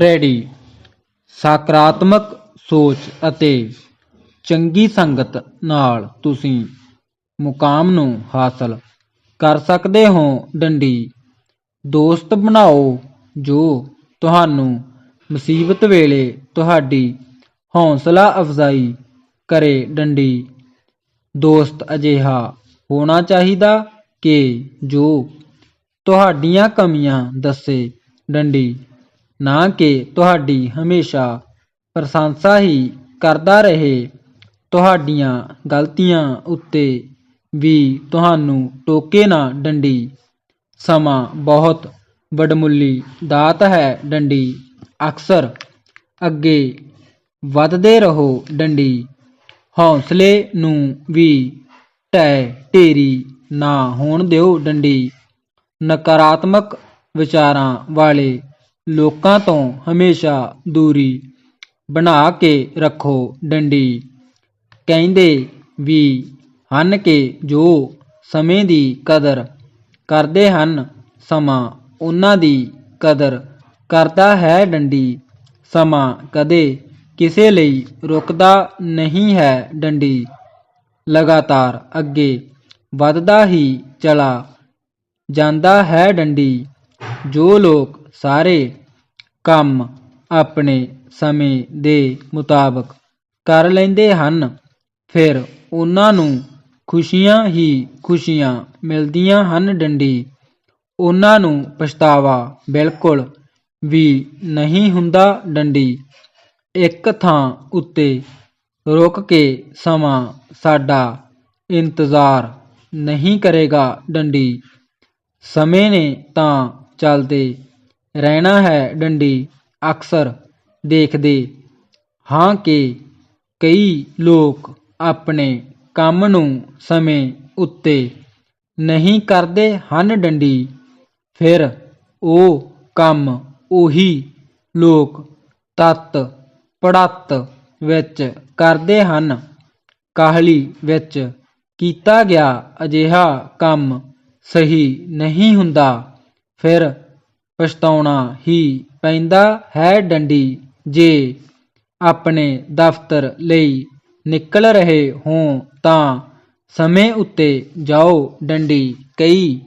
Ready. ਸਕਾਰਾਤਮਕ ਸੋਚ ਅਤੇ ਚੰਗੀ ਸੰਗਤ ਨਾਲ ਤੁਸੀਂ ਮੁਕਾਮ ਨੂੰ ਹਾਸਲ ਕਰ ਸਕਦੇ ਹੋ। ਡੰਡੀ, ਦੋਸਤ ਬਣਾਓ ਜੋ ਤੁਹਾਨੂੰ ਮੁਸੀਬਤ ਵੇਲੇ ਤੁਹਾਡੀ ਹੌਸਲਾ ਅਫਜ਼ਾਈ ਕਰੇ। ਡੰਡੀ, ਦੋਸਤ ਅਜਿਹਾ ਹੋਣਾ ਚਾਹੀਦਾ ਕਿ ਜੋ ਤੁਹਾਡੀਆਂ ਕਮੀਆਂ ਦੱਸੇ। ਡੰਡੀ ਨਾ ਕਿ ਤੁਹਾਡੀ ਹਮੇਸ਼ਾ ਪ੍ਰਸ਼ੰਸਾ ਹੀ ਕਰਦਾ ਰਹੇ। ਤੁਹਾਡੀਆਂ ਗਲਤੀਆਂ ਉੱਤੇ ਵੀ ਤੁਹਾਨੂੰ ਟੋਕੇ ਨਾ ਡੰਡੀ। ਸਮਾਂ ਬਹੁਤ ਵਡਮੁੱਲੀ ਦਾਤ ਹੈ ਡੰਡੀ। ਅਕਸਰ ਅੱਗੇ ਵੱਧਦੇ ਰਹੋ ਡੰਡੀ। ਹੌਸਲੇ ਨੂੰ ਵੀ ਢਹਿ ਢੇਰੀ ਨਾ ਹੋਣ ਦਿਓ ਡੰਡੀ। ਨਕਾਰਾਤਮਕ ਵਿਚਾਰਾਂ ਵਾਲੇ ਲੋਕਾਂ ਤੋਂ ਹਮੇਸ਼ਾ ਦੂਰੀ ਬਣਾ ਕੇ ਰੱਖੋ ਡੰਡੀ। ਕਹਿੰਦੇ ਵੀ, ਹਨ ਕਿ ਜੋ ਸਮੇਂ ਦੀ ਕਦਰ ਕਰਦੇ ਹਨ, ਸਮਾਂ ਉਹਨਾਂ ਦੀ ਕਦਰ ਕਰਦਾ ਹੈ ਡੰਡੀ। ਸਮਾਂ ਕਦੇ ਕਿਸੇ ਲਈ ਰੁਕਦਾ ਨਹੀਂ ਹੈ ਡੰਡੀ। ਲਗਾਤਾਰ ਅੱਗੇ ਵੱਧਦਾ ਹੀ ਚਲਾ ਜਾਂਦਾ ਹੈ ਡੰਡੀ। ਜੋ ਲੋਕ ਸਾਰੇ ਕੰਮ ਆਪਣੇ ਸਮੇਂ ਦੇ ਮੁਤਾਬਕ ਕਰ ਲੈਂਦੇ ਹਨ। ਫਿਰ ਉਹਨਾਂ ਨੂੰ ਖੁਸ਼ੀਆਂ ਹੀ ਖੁਸ਼ੀਆਂ ਮਿਲਦੀਆਂ ਹਨ ਡੰਡੀ। ਉਹਨਾਂ ਨੂੰ ਪਛਤਾਵਾ ਬਿਲਕੁਲ ਵੀ ਨਹੀਂ ਹੁੰਦਾ ਡੰਡੀ। ਇੱਕ ਥਾਂ ਉੱਤੇ ਰੁਕ ਕੇ ਸਮਾਂ ਸਾਡਾ ਇੰਤਜ਼ਾਰ ਨਹੀਂ ਕਰੇਗਾ ਡੰਡੀ। ਸਮੇਂ ਨੇ ਤਾਂ ਚੱਲਦੇ ਰਹਿਣਾ ਹੈ ਡੰਡੀ। ਅਕਸਰ ਦੇਖਦੇ ਹਾਂ ਕਿ ਕਈ ਲੋਕ ਆਪਣੇ ਕੰਮ ਨੂੰ ਸਮੇਂ ਉੱਤੇ ਨਹੀਂ ਕਰਦੇ ਹਨ ਡੰਡੀ। ਫਿਰ ਉਹ ਕੰਮ ਉਹੀ ਲੋਕ ਤਤ ਪੜਤ ਵਿੱਚ ਕਰਦੇ ਹਨ। ਕਾਹਲੀ ਵਿੱਚ ਕੀਤਾ ਗਿਆ ਅਜਿਹਾ ਕੰਮ ਸਹੀ ਨਹੀਂ ਹੁੰਦਾ। ਫਿਰ ਪਛਤਾਉਣਾ ਹੀ ਪੈਂਦਾ ਹੈ ਡੰਡੀ ਜੇ ਆਪਣੇ ਦਫ਼ਤਰ ਲਈ ਨਿਕਲ ਰਹੇ ਹੋ ਤਾਂ ਸਮੇਂ ਉੱਤੇ ਜਾਓ ਡੰਡੀ ਕਈ।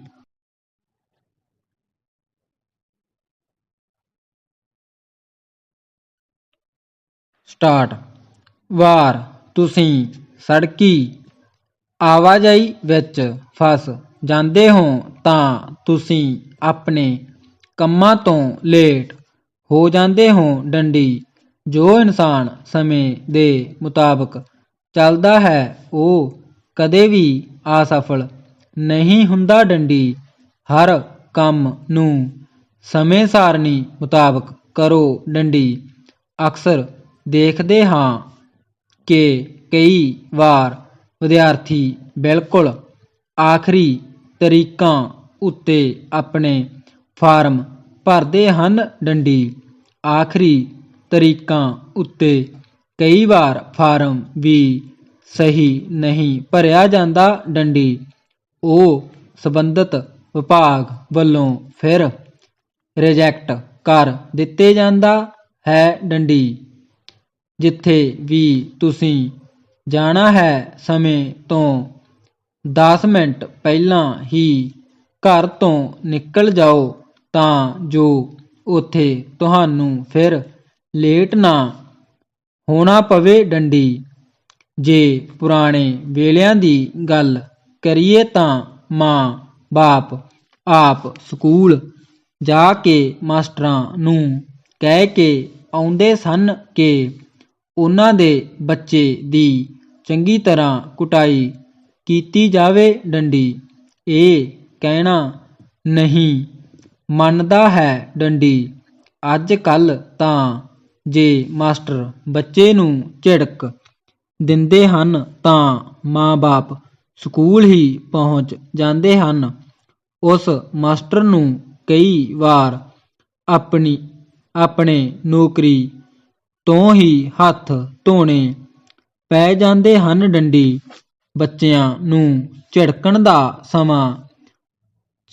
ਸਟਾਰਟ। ਵਾਰ, ਤੁਸੀਂ ਸੜਕੀ ਆਵਾਜਾਈ ਵਿੱਚ ਫਸ ਜਾਂਦੇ ਹੋ ਤਾਂ ਤੁਸੀਂ ਆਪਣੇ ਕੰਮਾਂ ਤੋਂ ਲੇਟ ਹੋ ਜਾਂਦੇ ਹੋ ਡੰਡੀ, ਜੋ ਇਨਸਾਨ ਸਮੇਂ ਦੇ ਮੁਤਾਬਕ ਚੱਲਦਾ ਹੈ, ਉਹ ਕਦੇ ਵੀ ਅਸਫਲ ਨਹੀਂ ਹੁੰਦਾ ਡੰਡੀ। ਹਰ ਕੰਮ ਨੂੰ ਸਮੇਂ ਸਾਰਣੀ ਮੁਤਾਬਕ ਕਰੋ ਡੰਡੀ। ਅਕਸਰ ਦੇਖਦੇ ਹਾਂ ਕਿ ਕਈ ਵਾਰ ਵਿਦਿਆਰਥੀ ਬਿਲਕੁਲ ਆਖਰੀ ਤਰੀਕਾਂ ਉੱਤੇ ਆਪਣੇ ਫਾਰਮ ਭਰਦੇ ਹਨ ਡੰਡੀ। ਆਖਰੀ ਤਰੀਕਾਂ ਉੱਤੇ ਕਈ ਵਾਰ ਫਾਰਮ ਵੀ ਸਹੀ ਨਹੀਂ ਭਰਿਆ ਜਾਂਦਾ ਡੰਡੀ। ਉਹ ਸੰਬੰਧਿਤ ਵਿਭਾਗ ਵੱਲੋਂ ਫਿਰ ਰਿਜੈਕਟ ਕਰ ਦਿੱਤੇ ਜਾਂਦਾ ਹੈ ਡੰਡੀ। ਜਿੱਥੇ ਵੀ ਤੁਸੀਂ ਜਾਣਾ ਹੈ ਸਮੇਂ ਤੋਂ 10 ਮਿੰਟ ਪਹਿਲਾਂ ਹੀ ਘਰ ਤੋਂ ਨਿਕਲ ਜਾਓ। ਤਾਂ ਜੋ ਉੱਥੇ ਤੁਹਾਨੂੰ ਫਿਰ ਲੇਟ ਨਾ ਹੋਣਾ ਪਵੇ ਡੰਡੀ। ਜੇ ਪੁਰਾਣੇ ਵੇਲਿਆਂ ਦੀ ਗੱਲ ਕਰੀਏ ਤਾਂ ਮਾਂ ਬਾਪ ਆਪ ਸਕੂਲ ਜਾ ਕੇ ਮਾਸਟਰਾਂ ਨੂੰ ਕਹਿ ਕੇ ਆਉਂਦੇ ਸਨ ਕਿ ਉਹਨਾਂ ਦੇ ਬੱਚੇ ਦੀ ਚੰਗੀ ਤਰ੍ਹਾਂ ਕੁਟਾਈ ਕੀਤੀ ਜਾਵੇ ਡੰਡੀ। ਇਹ ਕਹਿਣਾ ਨਹੀਂ ਮੰਨਦਾ ਹੈ ਡੰਡੀ। ਅੱਜ ਕੱਲ ਤਾਂ ਜੇ ਮਾਸਟਰ ਬੱਚੇ ਨੂੰ ਝਿੜਕ ਦਿੰਦੇ ਹਨ ਤਾਂ ਮਾਂ-ਬਾਪ ਸਕੂਲ ਹੀ ਪਹੁੰਚ ਜਾਂਦੇ ਹਨ। ਉਸ ਮਾਸਟਰ ਨੂੰ ਕਈ ਵਾਰ ਆਪਣੀ, ਆਪਣੇ ਨੌਕਰੀ ਤੋਂ ਹੀ ਹੱਥ ਧੋਣੇ ਪੈ ਜਾਂਦੇ ਹਨ ਡੰਡੀ। ਬੱਚਿਆਂ ਨੂੰ ਝਿੜਕਣ ਦਾ ਸਮਾਂ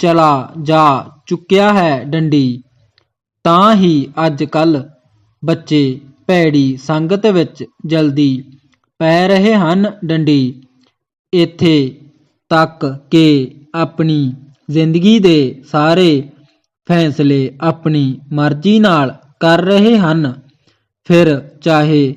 ਚਲਾ ਜਾ ਚੁੱਕਿਆ ਹੈ ਡੰਡੀ। ਤਾਂ ਹੀ ਅੱਜ ਕੱਲ ਬੱਚੇ ਭੈੜੀ ਸੰਗਤ ਵਿੱਚ ਜਲਦੀ ਪੈ ਰਹੇ ਹਨ ਡੰਡੀ। ਇੱਥੇ ਤੱਕ ਕਿ ਆਪਣੀ ਜ਼ਿੰਦਗੀ ਦੇ ਸਾਰੇ ਫੈਸਲੇ ਆਪਣੀ ਮਰਜ਼ੀ ਨਾਲ ਕਰ ਰਹੇ ਹਨ। ਫਿਰ ਚਾਹੇ